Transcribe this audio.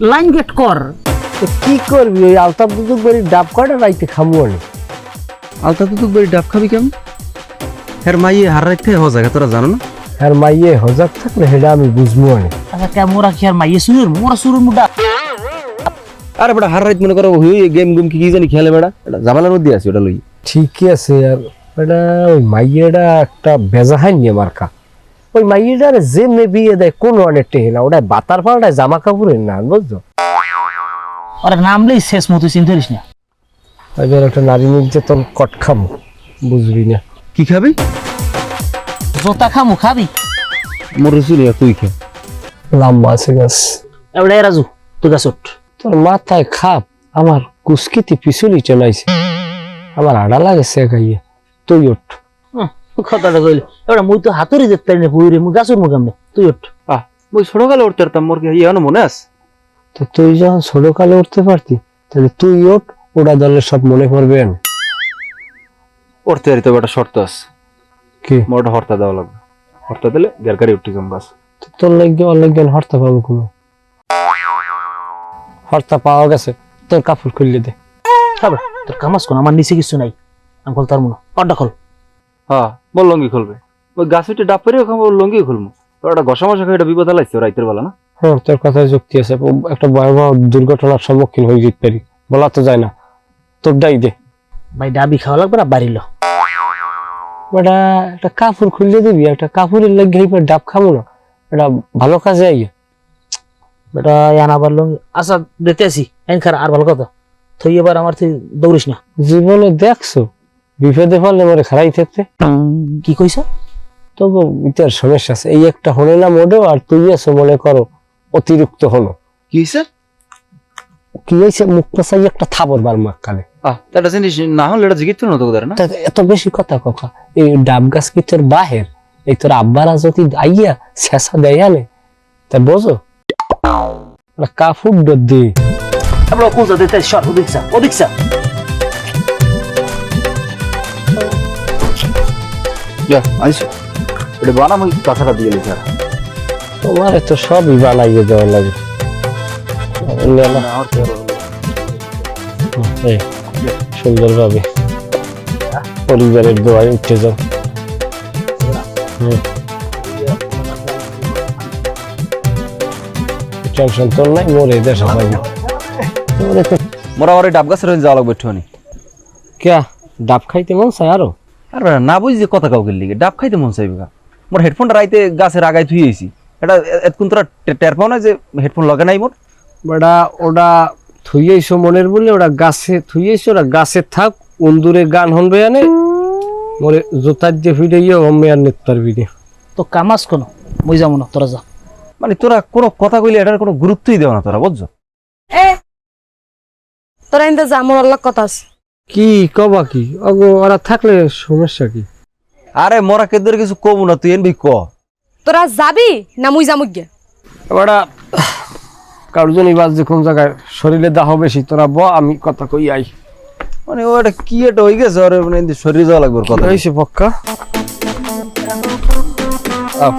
Line gate কর। তো কি করবি? ওই আলতাপ দুদুক বাড়ি ডাব কয়টা রাইতে খামু আমি আলতা তুতুক বাড়ি ডাব খাবি কেমন? হ্যাঁ মাইয়ে হার রাখতে জায়গা তোরা জানো না? আর মাইয়ে হজাক থাকলে সেটা আমি বুঝব আমি আচ্ছা কে মোরা কি আর মাইয়ে শুনুর? মোরা শুরুর মুডা। আরে বেটা হার রাইত মনে করো হুই গেম গুম কি কি জানি খেলে বেটা। এটা জামালার মধ্যে আছে ওটা লই। ঠিকই আছে আর এটা ওই মাইয়েটা একটা বেজাহাই নিয়ে মার্কা। ওই মাইয়েটার যে মেয়ে বিয়ে দেয় কোনো অনেক টেহে না ওটা বাতার পাল্টায় জামা কাপড়ের না বুঝছ ওরা নামলেই শেষ মতো চিন্তা করিস না। এবার একটা নারী নির্যাতন কট খামু বুঝবি না। কি খাবি? জোতা খামু খাবি? মোর রসুল তুই খে। লম্বা আছে গাছ। এবারে রাজু তুই গাছ তোর মাথায় খাপ আমার কুস্কিতে পিছুলি চলাইছে আমার আড়া লাগেছে গাইয়ে তুই ওঠ। হুম, কথাটা কইলে। এবারে মুই তো হাতুরি যেতে পারি না বুড়ি মুই গাছুর মুখ আমনে। তুই উঠ আহ মই ছোট কালে উঠতে পারতাম মোর কি মনে আছে? তো তুই যখন ছোটকালে উঠতে পারতি তাহলে তুই ওঠ ওটা দলের সব মনে পড়বে। না উঠতে পারি একটা শর্ত আছে। কি? মোর একটা হর্তা দেওয়া লাগবে। হর্তা দিলে গেরকারি উঠতে যাম বাস। তোর লাগবে ওর লাগবে হর্তা পাবো কোনো? হর্তা পাওয়া গেছে তোর কাপড় খুললে দে। তোর কামাস কোন আমার নিচে কিছু নাই। আমি খোল তার মনে। অড্ডা খোল। হ্যাঁ মোর লঙ্গি খুলবে। ওই গাছ উঠে ডাব পেরে ওখানে লঙ্গি খুলবো ঘষা মশা খাই একটা বিপদ লাগছে রাইতের বেলা না? হ্যাঁ তোর কথায় যুক্তি আছে। একটা ভয়াবহ দুর্ঘটনার সম্মুখীন হয়ে যেতে পারি। বলা তো যায় না। তোর ডাই দে। ভাই ডাবি খাওয়া লাগবে না? বাড়িল ওটা একটা কাপড় খুললে দিবি একটা কাপড়ের লাগে ডাব খাব না। এটা ভালো কাজে আইয়া। বেটা আনা পারল আচ্ছা দিতে আসি এন আর ভালো কথা। তুই এবার আমার তুই দৌড়িস না। জীবনে দেখছ? বিপদে পড়লে মরে খারাই থাকতে। কি কইছ? তবু ইতার সমস্যা আছে। এই একটা হলে না মোটেও আর তুই আছো মনে করো অতিরিক্ত হলো। কি হয়েছে কি হয়েছে মুখ পাশাই একটা থাবর বার মাক কালে। আহ তা জিনিস না হলে এটা জিজ্ঞেস না তোদের না। এত বেশি কথা কথা এই ডাব গাছ কি তোর বাহের? এই তোর আব্বারা যদি আইয়া শেষা দেয় আনে তা বোঝো। কাপড় ডর দি আমরা কোন দিতে সর ওদিক যা ওদিক যা যা আইসো। এটা বানাম ওই কথাটা দিয়ে লিখে। তোমার তো সবই বানাইয়ে দেওয়া লাগে। সুন্দরভাবে। পরিবারের দোয়ায় উঠে যাও। হুম। টেনশন তোর নাই মরে পাবি ডাব গাছের যাওয়া লাগবে একটুখানি। ক্যা? ডাব খাইতে মন চায় আরও? আর না বুঝি যে কথা কাউকে লিগে ডাব খাইতে মন চাইবে গা। মোর হেডফোনটা রাইতে গাছের আগায় থুই আইছি। এটা এ- এতক্ষণ তোরা টের পাও না যে হেডফোন লগে নাই মোর? বেটা ওটা থুইয়েছো মনের বলে ওটা গাছে থুইয়েছো ওটা গাছে থাক উন্দুরে গান হনবে আনে। মরে জোতার যে ফিরে গিয়ে অম্মে আর নেতার না তো কামাস কোন? মুই যাব না তোরা যা। মানে তোরা কোনো কথা কইলে এটার কোনো গুরুত্বই দেও না তোরা বুঝছ? এ! তোরা ইন্দা যা আমার অল্লাহ কথা আছে। কি কবা কি? অগো ওরা থাকলে সমস্যা কি? আরে মোরা কেদের কিছু কমু না তুই এনবি ক। তোরা যাবি না মুই যামু গিয়া ওরা কারোজনই বাজ যে কোন জায়গায় শরীরে দাহ বেশি তোরা ব আমি কথা কই আই। মানে ও এটা কি এটা হয়ে গেছে? আরে মানে এমনি শরীরে যাওয়া লাগবে কথা। হয়েছে পক্কা। আও।